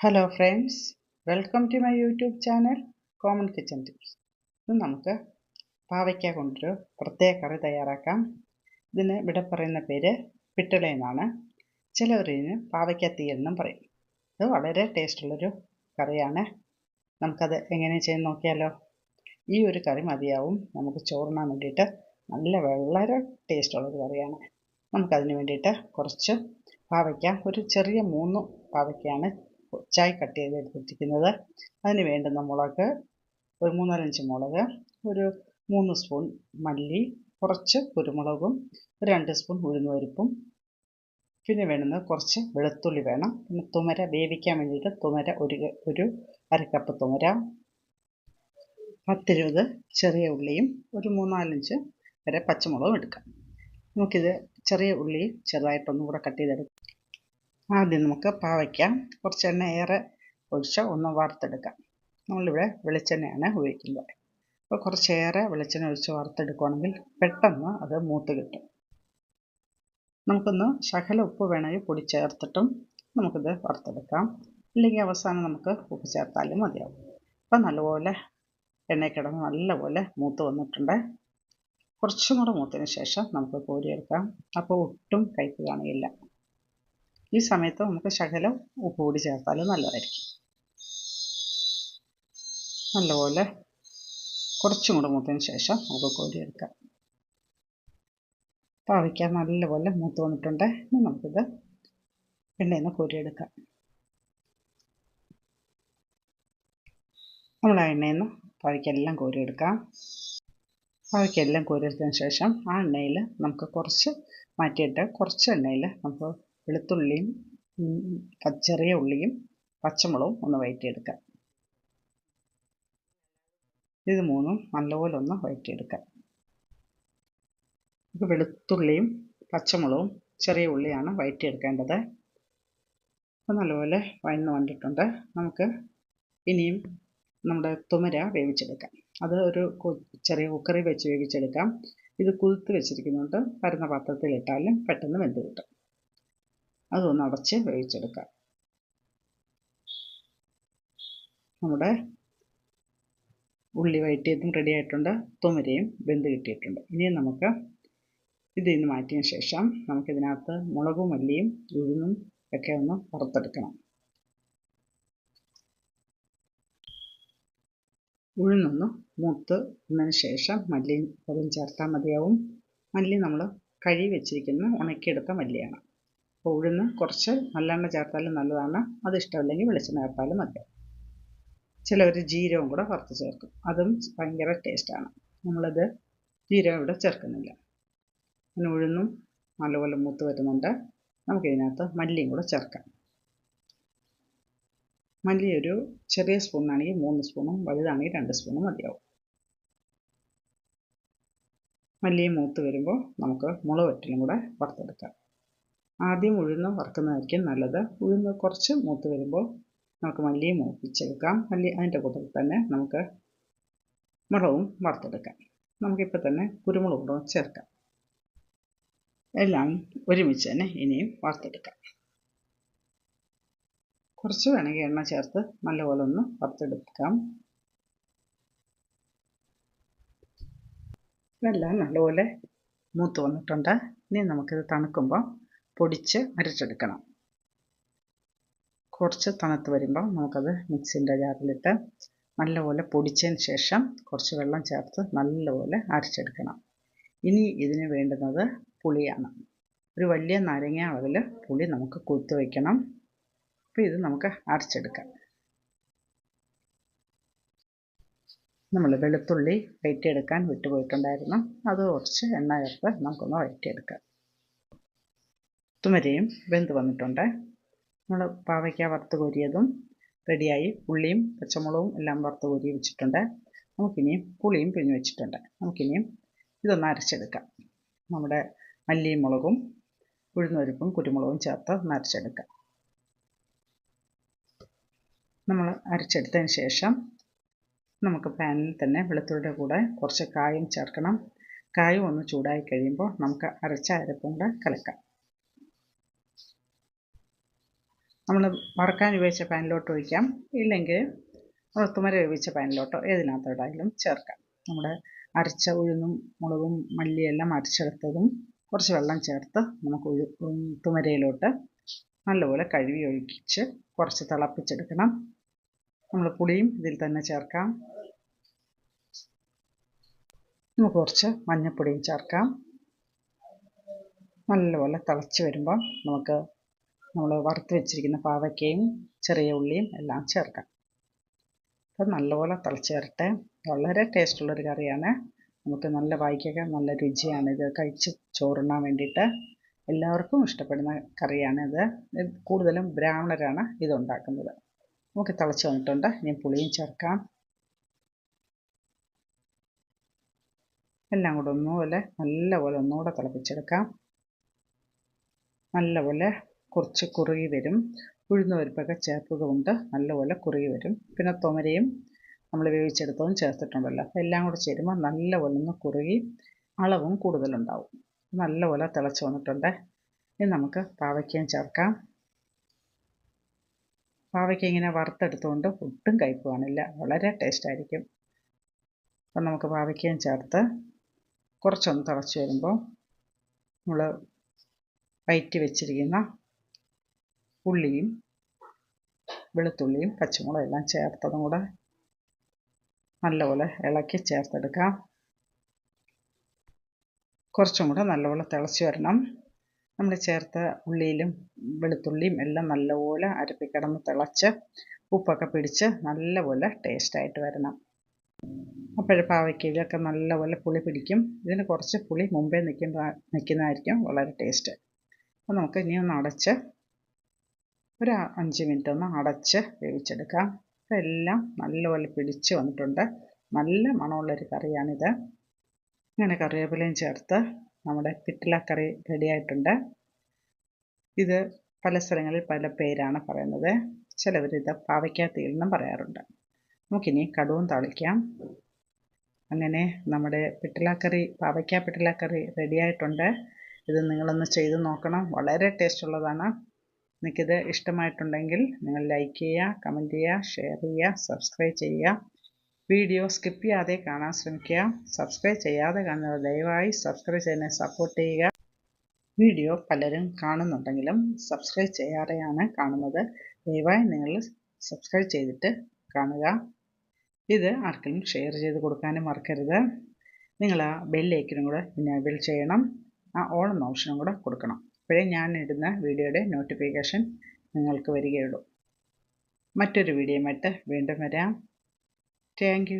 Hello friends welcome to my YouTube channel common kitchen tips ഇത് നമുക്ക് പാവയ്ക്ക കൊണ്ടൊരു പ്രത്യേക കറി തയ്യാറാക്കാം. ഇതിന് ഇവിടെ പറയുന്ന പേര് പിട്ടള എന്നാണ്. ചിലവർ പാവയ്ക്ക തീ എന്നും പറയും. ഇത് വളരെ ടേസ്റ്റുള്ളൊരു കറിയാണ്. നമുക്കത് എങ്ങനെ ചെയ്യാൻ നോക്കിയാലോ? ഈ ഒരു കറി മതിയാവും. നമുക്ക് ചോറിനാൻ വേണ്ടിയിട്ട് നല്ല വളരെ ടേസ്റ്റുള്ളൊരു കറിയാണ്. നമുക്കതിന് വേണ്ടിയിട്ട് കുറച്ച് പാവയ്ക്ക ഒരു ചെറിയ മൂന്ന് പാവയ്ക്കയാണ് ചായ് കട്ട് ചെയ്ത് എടുത്തിരിക്കുന്നത്. അതിന് വേണ്ടുന്ന മുളക് ഒരു മൂന്നാലഞ്ച് മുളക് ഒരു മൂന്ന് സ്പൂൺ മല്ലി കുറച്ച് കുരുമുളകും ഒരു രണ്ട് സ്പൂൺ ഉഴുന്നുപരിപ്പും പിന്നെ വേണ്ടുന്നത് കുറച്ച് വെളുത്തുള്ളി വേണം. പിന്നെ തുമര വേവിക്കാൻ വേണ്ടിയിട്ട് തുമര ഒരു ഒരു അരക്കപ്പ് തുമര. പത്തിരുപത് ചെറിയ ഉള്ളിയും ഒരു മൂന്നാലഞ്ച് വരെ പച്ചമുളകും എടുക്കാം. നമുക്കിത് ചെറിയ ഉള്ളി ചെറുതായിട്ടൊന്നും കൂടെ കട്ട് ചെയ്തെടുക്കാം ആദ്യം നമുക്ക് പാവയ്ക്ക കുറച്ച് എണ്ണ ഏറെ ഒഴിച്ച് ഒന്ന് വറുത്തെടുക്കാം. നമ്മളിവിടെ വെളിച്ചെണ്ണയാണ് ഉപയോഗിക്കുന്നത്. അപ്പോൾ കുറച്ചേറെ വെളിച്ചെണ്ണ ഒഴിച്ച് വറുത്തെടുക്കുകയാണെങ്കിൽ പെട്ടെന്ന് അത് മൂത്ത് കിട്ടും. നമുക്കൊന്ന് ശകല ഉപ്പ് വേണമെങ്കിൽ പൊടി ചേർത്തിട്ടും നമുക്കിത് വറുത്തെടുക്കാം. ഇല്ലെങ്കിൽ അവസാനം നമുക്ക് ഉപ്പ് ചേർത്താലും മതിയാവും. അപ്പം നല്ലപോലെ എണ്ണയിൽ കിടന്ന് നല്ലപോലെ മൂത്ത് വന്നിട്ടുണ്ട്. കുറച്ചും കൂടെ മൂത്തതിന് ശേഷം നമുക്ക് കോരിയെടുക്കാം. അപ്പോൾ ഒട്ടും കയ്പ്പ് കാണുകയില്ല ഈ സമയത്ത് നമുക്ക് ശകലം ഉപ്പ് കൂടി ചേർത്താൽ നല്ലതായിരിക്കും. നല്ലപോലെ കുറച്ചും കൂടെ മൂത്തതിന് ശേഷം നമുക്ക് കോരിയെടുക്കാം പാവയ്ക്ക നല്ലപോലെ മൂത്ത് വന്നിട്ടുണ്ട്. ഇനി നമുക്കിത് എണ്ണയിൽ നിന്ന് കോരിയെടുക്കാം. നമ്മൾ ആ എണ്ണയിൽ നിന്ന് പാവയ്ക്കെല്ലാം കോരിയെടുക്കാം. പാവയ്ക്കെല്ലാം കോരിയെടുത്തതിന് ശേഷം ആ എണ്ണയിൽ നമുക്ക് കുറച്ച് മാറ്റിയിട്ട് കുറച്ച് എണ്ണയിൽ നമുക്ക് വെളുത്തുള്ളിയും ചെറിയ ഉള്ളിയും പച്ചമുളകും ഒന്ന് വഴറ്റിയെടുക്കാം ഇത് മൂന്നും നല്ലപോലെ ഒന്ന് വഴറ്റിയെടുക്കാം ഇപ്പോൾ വെളുത്തുള്ളിയും പച്ചമുളകും ചെറിയ ഉള്ളിയാണ് വഴറ്റിയെടുക്കേണ്ടത് അപ്പോൾ നല്ലപോലെ വഴന്ന് വന്നിട്ടുണ്ട്. നമുക്ക് ഇനിയും നമ്മുടെ തുമര വേവിച്ചെടുക്കാം. അത് ഒരു ചെറിയ കുക്കറിൽ വെച്ച് വേവിച്ചെടുക്കാം. ഇത് കുതിർത്ത് വെച്ചിരിക്കുന്നുണ്ട്. പരന്ന പാത്രത്തിലിട്ടാലും പെട്ടെന്ന് വെന്ത് കിട്ടും. അതൊന്ന് അടച്ച് വേവിച്ചെടുക്കാം. നമ്മുടെ ഉള്ളി വഴറ്റിയതും റെഡി ആയിട്ടുണ്ട്. തുമരയും വെന്ത് കിട്ടിയിട്ടുണ്ട്. ഇനി നമുക്ക് ഇതിൽ നിന്ന് മാറ്റിയതിന് ശേഷം നമുക്കിതിനകത്ത് മുളകും മല്ലിയും ഉഴുന്നും ഒക്കെ ഒന്ന് വറുത്തെടുക്കണം. ഉഴുന്നൊന്ന് മൂത്ത് വന്നതിന് ശേഷം മല്ലിയും അതും ചേർത്താൽ മതിയാവും. മല്ലി നമ്മൾ കഴുകി വെച്ചിരിക്കുന്ന ഉണക്കിയെടുത്ത മല്ലിയാണ്. അപ്പോൾ ഉഴുന്ന് കുറച്ച് നല്ലെണ്ണ ചേർത്താലും നല്ലതാണ്. അത് ഇഷ്ടമില്ലെങ്കിൽ വെളിച്ചെണ്ണ ചേർത്താലും മതി. ചിലവർ ജീരവും കൂടെ വറുത്ത് ചേർക്കും. അതും ഭയങ്കര ടേസ്റ്റാണ് നമ്മളത് ജീരകം ഇവിടെ ചേർക്കുന്നില്ല. പിന്നെ ഉഴുന്നും നല്ലപോലെ മൂത്ത് വരുന്നുണ്ട്. നമുക്കിതിനകത്ത് മല്ലിയും കൂടെ ചേർക്കാം. മല്ലി ഒരു ചെറിയ സ്പൂണാണെങ്കിൽ മൂന്ന് സ്പൂണും വലുതാണെങ്കിൽ രണ്ട് സ്പൂണും മതിയാവും. മല്ലിയും മൂത്ത് വരുമ്പോൾ നമുക്ക് മുളക് വറ്റലും കൂടെ വറുത്തെടുക്കാം. ആദ്യം ഉഴുന്ന് വറുക്കുന്നതായിരിക്കും നല്ലത്. ഉഴുന്ന് കുറച്ച് മൂത്ത് വരുമ്പോൾ നമുക്ക് മല്ലിയും മൂപ്പിച്ചെടുക്കാം. മല്ലി അതിന്റെ കൂട്ടത്തിൽ തന്നെ നമുക്ക് മുളകും വറുത്തെടുക്കാം. നമുക്കിപ്പോൾ തന്നെ കുരുമുളക് കൂടെ ചേർക്കാം. എല്ലാം ഒരുമിച്ച് തന്നെ ഇനിയും വറുത്തെടുക്കാം. കുറച്ച് വേണമെങ്കിൽ എണ്ണ ചേർത്ത് നല്ലപോലെ ഒന്ന് വറുത്തെടുക്കാം. ഇതെല്ലാം നല്ലപോലെ മൂത്ത് വന്നിട്ടുണ്ട്. ഇനി നമുക്കിത് തണുക്കുമ്പോൾ പൊടിച്ച് അരച്ചെടുക്കണം. കുറച്ച് തണുത്ത് വരുമ്പോൾ നമുക്കത് മിക്സിന്റെ ജാറിലിട്ട് നല്ലപോലെ പൊടിച്ചതിന് ശേഷം കുറച്ച് വെള്ളം ചേർത്ത് നല്ലപോലെ അരച്ചെടുക്കണം. ഇനി ഇതിന് വേണ്ടുന്നത് പുളിയാണ്. ഒരു വലിയ നാരങ്ങ അളവിൽ പുളി നമുക്ക് കുത്തി വയ്ക്കണം. അപ്പോൾ ഇത് നമുക്ക് അരച്ചെടുക്കാം. നമ്മൾ വെളുത്തുള്ളി വഴറ്റിയെടുക്കാൻ വിട്ടുപോയിട്ടുണ്ടായിരുന്നു. അത് കുറച്ച് എണ്ണ ചേർത്ത് നമുക്കൊന്ന് വഴറ്റിയെടുക്കാം. തുമരയും വെന്ത് വന്നിട്ടുണ്ട്. നമ്മൾ പാവയ്ക്ക വറുത്ത് കോരിയതും റെഡിയായി. ഉള്ളിയും പച്ചമുളകും എല്ലാം വറുത്ത് കോരി വെച്ചിട്ടുണ്ട്. നമുക്കിനിയും പുളിയും പിഴിഞ്ഞ് വെച്ചിട്ടുണ്ട്. നമുക്കിനിയും ഇതൊന്ന് അരച്ചെടുക്കാം. നമ്മുടെ മല്ലിയും മുളകും ഉഴുന്നുപരിപ്പും കുരുമുളകും ചേർത്ത് ഒന്ന് അരച്ചെടുക്കാം. നമ്മൾ അരച്ചെടുത്തതിന് ശേഷം നമുക്ക് പാനിൽ തന്നെ വെളുത്തുള്ളിയുടെ കൂടെ കുറച്ച് കായും ചേർക്കണം. കായും ഒന്ന് ചൂടായി കഴിയുമ്പോൾ നമുക്ക് അരച്ച അരപ്പും കൂടെ കലക്കാം. നമ്മൾ വറക്കാൻ ഉപയോഗിച്ച പാനിലോട്ട് ഒഴിക്കാം. ഇല്ലെങ്കിൽ നമ്മൾ ഉപയോഗിച്ച പാനിലോട്ടോ ഏതിനകത്തോടായാലും ചേർക്കാം. നമ്മുടെ അരച്ച ഉഴുന്നും മുളകും മല്ലിയെല്ലാം അരച്ചെടുത്തതും കുറച്ച് വെള്ളം ചേർത്ത് നമുക്ക് ഉഴുത്തുമരയിലോട്ട് നല്ലപോലെ കഴുകി ഒഴിച്ച് കുറച്ച് തിളപ്പിച്ചെടുക്കണം. നമ്മൾ പുളിയും ഇതിൽ തന്നെ ചേർക്കാം. നമുക്ക് കുറച്ച് മഞ്ഞൾപ്പൊടിയും ചേർക്കാം. നല്ലപോലെ തിളച്ച് വരുമ്പോൾ നമുക്ക് നമ്മൾ വറുത്ത് വെച്ചിരിക്കുന്ന പാവയ്ക്കയും ചെറിയ ഉള്ളിയും എല്ലാം ചേർക്കാം. അപ്പം നല്ലപോലെ തിളച്ച് വരട്ടെ വളരെ ടേസ്റ്റുള്ളൊരു കറിയാണ്. നമുക്ക് നല്ല വായിക്കൊക്കെ നല്ല രുചിയാണ്. ഇത് കഴിച്ച് ചോറുണ്ണാൻ വേണ്ടിയിട്ട് എല്ലാവർക്കും ഇഷ്ടപ്പെടുന്ന കറിയാണ് ഇത്. കൂടുതലും ബ്രാഹ്മണരാണ് ഇത് ഉണ്ടാക്കുന്നത്. നമുക്ക് തിളച്ച് വന്നിട്ടുണ്ട്. ഇനി പുളിയും ചേർക്കാം. എല്ലാം കൂടെ ഒന്നുപോലെ നല്ലപോലെ ഒന്നുകൂടെ തിളപ്പിച്ചെടുക്കാം. നല്ലപോലെ കുറച്ച് കുറുകി വരും. ഉഴുന്ന് പരിപ്പൊക്കെ ചേർത്തത് കൊണ്ട് നല്ലപോലെ കുറുകി വരും. പിന്നെ തുമരയും നമ്മൾ വേവിച്ചെടുത്തതും ചേർത്തിട്ടുണ്ടല്ലോ. അപ്പോൾ എല്ലാം കൂടെ ചേരുമ്പോൾ നല്ലപോലെ ഒന്ന് കുറുകി അളവും കൂടുതലുണ്ടാവും. നല്ലപോലെ തിളച്ച് വന്നിട്ടുണ്ട്. ഇനി നമുക്ക് പാവയ്ക്കയും ചേർക്കാം. പാവയ്ക്ക ഇങ്ങനെ വറുത്തെടുത്തുകൊണ്ട് ഒട്ടും കയ്പ്പ് കാണില്ല. വളരെ ടേസ്റ്റ് ആയിരിക്കും. അപ്പം നമുക്ക് പാവയ്ക്കയും ചേർത്ത് കുറച്ചൊന്ന് തിളച്ച് വരുമ്പോൾ നമ്മൾ വയറ്റി വെച്ചിരിക്കുന്ന ഉള്ളിയും വെളുത്തുള്ളിയും പച്ചമുളകും എല്ലാം ചേർത്തതും കൂടെ നല്ലപോലെ ഇളക്കി ചേർത്തെടുക്കാം കുറച്ചും കൂടെ നല്ലപോലെ തിളച്ച് വരണം. നമ്മൾ ചേർത്ത ഉള്ളിയിലും വെളുത്തുള്ളിയും എല്ലാം നല്ലപോലെ അരപ്പിക്കിടന്ന് തിളച്ച് ഉപ്പൊക്കെ പിടിച്ച് നല്ലപോലെ ടേസ്റ്റായിട്ട് വരണം. അപ്പോൾ പാവയ്ക്കയിലൊക്കെ നല്ലപോലെ പുളി പിടിക്കും. ഇതിന് കുറച്ച് പുളി മുമ്പേ നിൽക്കുമ്പോൾ നിൽക്കുന്നതായിരിക്കും വളരെ ടേസ്റ്റ് അപ്പോൾ നമുക്ക് ഇനി ഒന്ന് അടച്ച് ഒരു അഞ്ച് മിനിറ്റ് ഒന്ന് അടച്ച് വേവിച്ചെടുക്കാം ഇതെല്ലാം നല്ലപോലെ പിടിച്ച് വന്നിട്ടുണ്ട്. നല്ല മണമുള്ളൊരു കറിയാണിത്. ഇങ്ങനെ കറിവേപ്പിലയും ചേർത്ത് നമ്മുടെ പിറ്റിലക്കറി റെഡിയായിട്ടുണ്ട് ഇത് പല സ്ഥലങ്ങളിൽ പല പേരാണ് പറയുന്നത്. ചിലവർ ഇത് പാവയ്ക്കാത്തീൽ എന്നും പറയാറുണ്ട്. നമുക്കിനി കടുവും തളിക്കാം. അങ്ങനെ നമ്മുടെ പിട്ടിലാക്കറി പാവയ്ക്ക പിട്ടിലാക്കറി റെഡിയായിട്ടുണ്ട് ഇത് നിങ്ങളൊന്ന് ചെയ്ത് നോക്കണം. വളരെ ടേസ്റ്റ് ഉള്ളതാണ്. നിങ്ങൾക്കിത് ഇഷ്ടമായിട്ടുണ്ടെങ്കിൽ നിങ്ങൾ ലൈക്ക് ചെയ്യുക കമന്റ് ചെയ്യുക ഷെയർ ചെയ്യുക സബ്സ്ക്രൈബ് ചെയ്യുക. വീഡിയോ സ്കിപ്പ് ചെയ്യാതെ കാണാൻ ശ്രമിക്കുക. സബ്സ്ക്രൈബ് ചെയ്യാതെ കാണുന്നത് ദയവായി സബ്സ്ക്രൈബ് ചെയ്യുന്നതിനെ സപ്പോർട്ട് ചെയ്യുക. വീഡിയോ പലരും കാണുന്നുണ്ടെങ്കിലും സബ്സ്ക്രൈബ് ചെയ്യാതെയാണ് കാണുന്നത്. ദയവായി നിങ്ങൾ സബ്സ്ക്രൈബ് ചെയ്തിട്ട് കാണുക. ഇത് ആർക്കെങ്കിലും ഷെയർ ചെയ്ത് കൊടുക്കാനും മറക്കരുത്. നിങ്ങൾ ആ ബെല്ലൈക്കനും കൂടെ ഇനേബിൾ ചെയ്യണം. ആ ഓൺ എന്ന ഓപ്ഷനും കൂടെ കൊടുക്കണം. അപ്പോഴേ ഞാൻ ഇടുന്ന വീഡിയോയുടെ നോട്ടിഫിക്കേഷൻ നിങ്ങൾക്ക് വരികയുള്ളൂ. മറ്റൊരു വീഡിയോയുമായിട്ട് വീണ്ടും വരാം. താങ്ക്